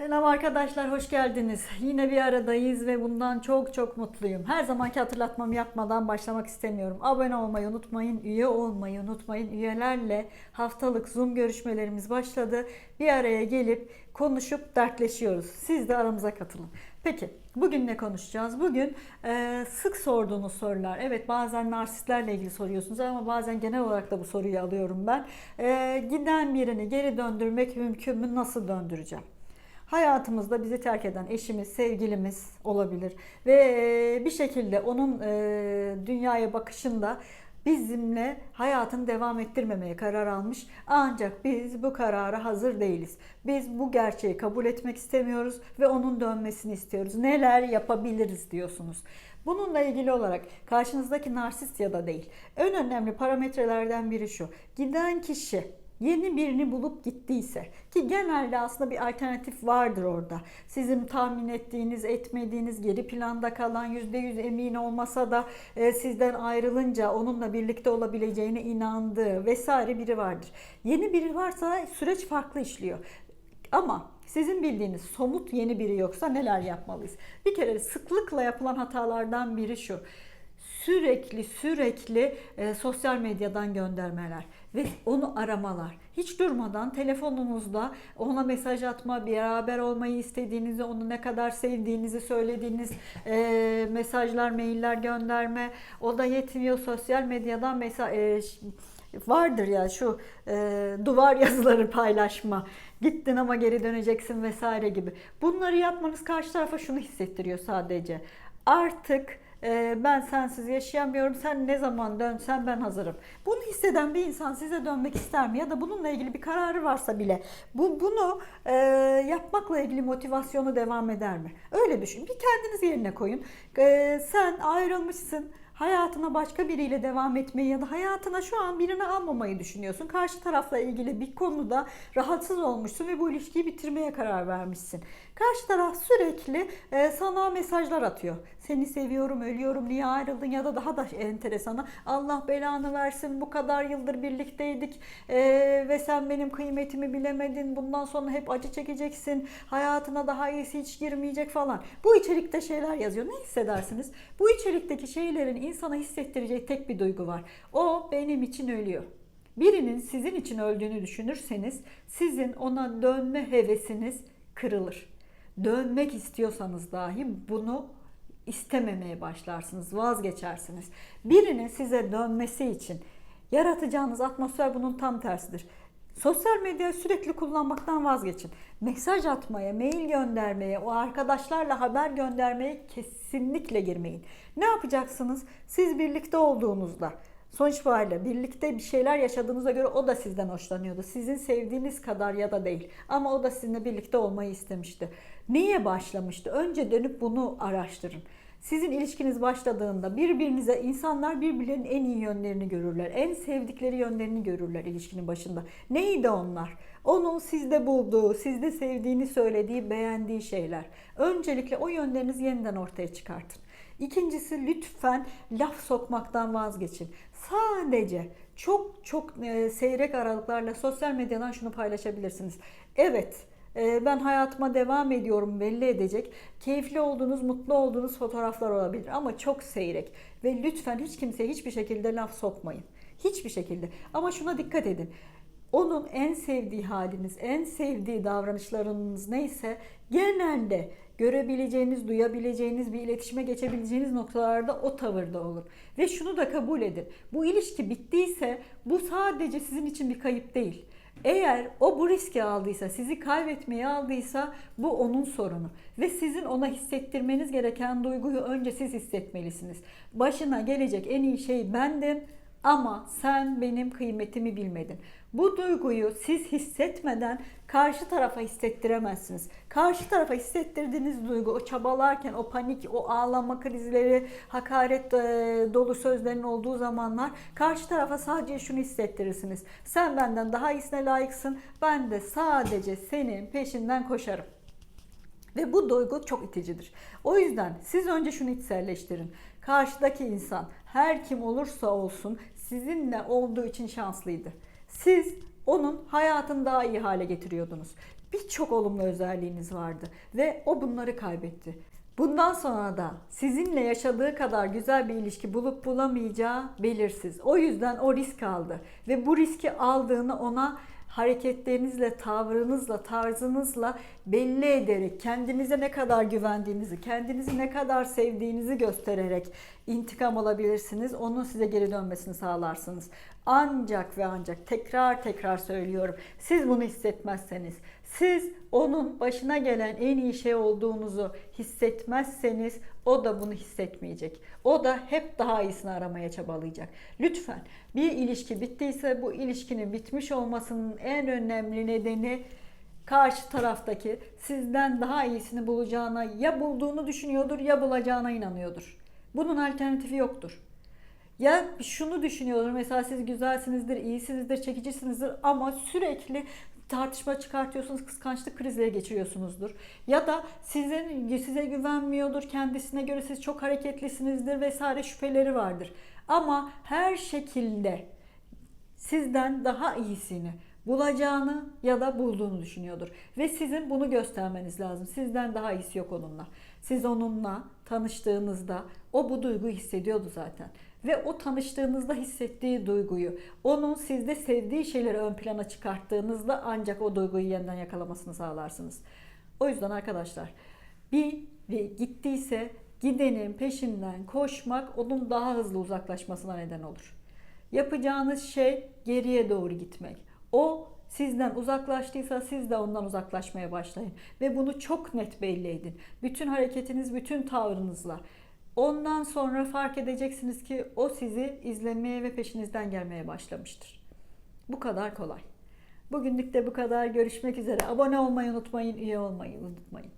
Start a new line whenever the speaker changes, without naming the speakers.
Selam arkadaşlar, hoş geldiniz. Yine bir aradayız ve bundan çok çok mutluyum. Her zamanki hatırlatmamı yapmadan başlamak istemiyorum. Abone olmayı unutmayın, üye olmayı unutmayın. Üyelerle haftalık Zoom görüşmelerimiz başladı. Bir araya gelip konuşup dertleşiyoruz. Siz de aramıza katılın. Peki, bugün ne konuşacağız? Bugün e, sık sorduğunuz sorular. Evet, bazen narsistlerle ilgili soruyorsunuz ama bazen genel olarak da bu soruyu alıyorum ben. E, giden birini geri döndürmek mümkün mü? Nasıl döndüreceğim? Hayatımızda bizi terk eden eşimiz, sevgilimiz olabilir ve bir şekilde onun dünyaya bakışında bizimle hayatını devam ettirmemeye karar almış. Ancak biz bu karara hazır değiliz. Biz bu gerçeği kabul etmek istemiyoruz ve onun dönmesini istiyoruz. Neler yapabiliriz diyorsunuz. Bununla ilgili olarak karşınızdaki narsist ya da değil. En önemli parametrelerden biri şu. Giden kişi yeni birini bulup gittiyse ki genelde aslında bir alternatif vardır orada. Sizin tahmin ettiğiniz, etmediğiniz, geri planda kalan %100 emin olmasa da e, sizden ayrılınca onunla birlikte olabileceğine inandığı vesaire biri vardır. Yeni biri varsa süreç farklı işliyor. Ama sizin bildiğiniz somut yeni biri yoksa neler yapmalıyız? Bir kere sıklıkla yapılan hatalardan biri şu sürekli sürekli e, sosyal medyadan göndermeler ve onu aramalar. Hiç durmadan telefonunuzda ona mesaj atma, beraber olmayı istediğinizi, onu ne kadar sevdiğinizi söylediğiniz e, mesajlar, mailler gönderme. O da yetmiyor sosyal medyadan mesaj e, vardır ya şu e, duvar yazıları paylaşma. Gittin ama geri döneceksin vesaire gibi. Bunları yapmanız karşı tarafa şunu hissettiriyor sadece. Artık e, ben sensiz yaşayamıyorum. Sen ne zaman dönsen ben hazırım. Bunu hisseden bir insan size dönmek ister mi? Ya da bununla ilgili bir kararı varsa bile bu bunu e, yapmakla ilgili motivasyonu devam eder mi? Öyle düşün. Bir kendiniz yerine koyun. E, sen ayrılmışsın hayatına başka biriyle devam etmeyi ya da hayatına şu an birini almamayı düşünüyorsun. Karşı tarafla ilgili bir konuda rahatsız olmuşsun ve bu ilişkiyi bitirmeye karar vermişsin. Karşı taraf sürekli e, sana mesajlar atıyor. Seni seviyorum, ölüyorum, niye ayrıldın ya da daha da enteresanı Allah belanı versin bu kadar yıldır birlikteydik e, ve sen benim kıymetimi bilemedin. Bundan sonra hep acı çekeceksin. Hayatına daha iyisi hiç girmeyecek falan. Bu içerikte şeyler yazıyor. Ne hissedersiniz? Bu içerikteki şeylerin insana hissettireceği tek bir duygu var. O benim için ölüyor. Birinin sizin için öldüğünü düşünürseniz sizin ona dönme hevesiniz kırılır. Dönmek istiyorsanız dahi bunu istememeye başlarsınız, vazgeçersiniz. Birinin size dönmesi için yaratacağınız atmosfer bunun tam tersidir. Sosyal medyayı sürekli kullanmaktan vazgeçin. Mesaj atmaya, mail göndermeye, o arkadaşlarla haber göndermeye kesinlikle girmeyin. Ne yapacaksınız? Siz birlikte olduğunuzda Sonuç itibariyle birlikte bir şeyler yaşadığınıza göre o da sizden hoşlanıyordu. Sizin sevdiğiniz kadar ya da değil. Ama o da sizinle birlikte olmayı istemişti. Niye başlamıştı? Önce dönüp bunu araştırın. Sizin ilişkiniz başladığında birbirinize insanlar birbirlerinin en iyi yönlerini görürler. En sevdikleri yönlerini görürler ilişkinin başında. Neydi onlar? Onun sizde bulduğu, sizde sevdiğini söylediği, beğendiği şeyler. Öncelikle o yönlerinizi yeniden ortaya çıkartın. İkincisi lütfen laf sokmaktan vazgeçin. Sadece çok çok e, seyrek aralıklarla sosyal medyadan şunu paylaşabilirsiniz. Evet, ben hayatıma devam ediyorum belli edecek. Keyifli olduğunuz, mutlu olduğunuz fotoğraflar olabilir ama çok seyrek. Ve lütfen hiç kimseye hiçbir şekilde laf sokmayın. Hiçbir şekilde. Ama şuna dikkat edin. Onun en sevdiği haliniz, en sevdiği davranışlarınız neyse genelde görebileceğiniz, duyabileceğiniz, bir iletişime geçebileceğiniz noktalarda o tavırda olur. Ve şunu da kabul edin. Bu ilişki bittiyse bu sadece sizin için bir kayıp değil. Eğer o bu riski aldıysa, sizi kaybetmeye aldıysa bu onun sorunu. Ve sizin ona hissettirmeniz gereken duyguyu önce siz hissetmelisiniz. Başına gelecek en iyi şey bendim ama sen benim kıymetimi bilmedin. Bu duyguyu siz hissetmeden karşı tarafa hissettiremezsiniz. Karşı tarafa hissettirdiğiniz duygu o çabalarken o panik, o ağlama krizleri, hakaret e, dolu sözlerin olduğu zamanlar karşı tarafa sadece şunu hissettirirsiniz. Sen benden daha iyisine layıksın. Ben de sadece senin peşinden koşarım. Ve bu duygu çok iticidir. O yüzden siz önce şunu içselleştirin. Karşıdaki insan her kim olursa olsun sizinle olduğu için şanslıydı. Siz onun hayatını daha iyi hale getiriyordunuz. birçok olumlu özelliğiniz vardı ve o bunları kaybetti. Bundan sonra da sizinle yaşadığı kadar güzel bir ilişki bulup bulamayacağı belirsiz. O yüzden o risk aldı ve bu riski aldığını ona hareketlerinizle, tavrınızla, tarzınızla belli ederek, kendinize ne kadar güvendiğinizi, kendinizi ne kadar sevdiğinizi göstererek intikam alabilirsiniz. Onun size geri dönmesini sağlarsınız. Ancak ve ancak tekrar tekrar söylüyorum. Siz bunu hissetmezseniz, siz onun başına gelen en iyi şey olduğunuzu hissetmezseniz o da bunu hissetmeyecek. O da hep daha iyisini aramaya çabalayacak. Lütfen bir ilişki bittiyse bu ilişkinin bitmiş olmasının en önemli nedeni karşı taraftaki sizden daha iyisini bulacağına ya bulduğunu düşünüyordur ya bulacağına inanıyordur. Bunun alternatifi yoktur. Ya şunu düşünüyordur mesela siz güzelsinizdir, iyisinizdir, çekicisinizdir ama sürekli tartışma çıkartıyorsunuz, kıskançlık krizleri geçiriyorsunuzdur. Ya da sizin size güvenmiyordur, kendisine göre siz çok hareketlisinizdir vesaire şüpheleri vardır. Ama her şekilde sizden daha iyisini bulacağını ya da bulduğunu düşünüyordur. Ve sizin bunu göstermeniz lazım. Sizden daha iyisi yok onunla. Siz onunla tanıştığınızda o bu duyguyu hissediyordu zaten. Ve o tanıştığınızda hissettiği duyguyu, onun sizde sevdiği şeyleri ön plana çıkarttığınızda ancak o duyguyu yeniden yakalamasını sağlarsınız. O yüzden arkadaşlar bir ve gittiyse gidenin peşinden koşmak onun daha hızlı uzaklaşmasına neden olur. Yapacağınız şey geriye doğru gitmek. O sizden uzaklaştıysa siz de ondan uzaklaşmaya başlayın. Ve bunu çok net belli edin. Bütün hareketiniz, bütün tavrınızla. Ondan sonra fark edeceksiniz ki o sizi izlemeye ve peşinizden gelmeye başlamıştır. Bu kadar kolay. Bugünlük de bu kadar. Görüşmek üzere. Abone olmayı unutmayın, üye olmayı unutmayın.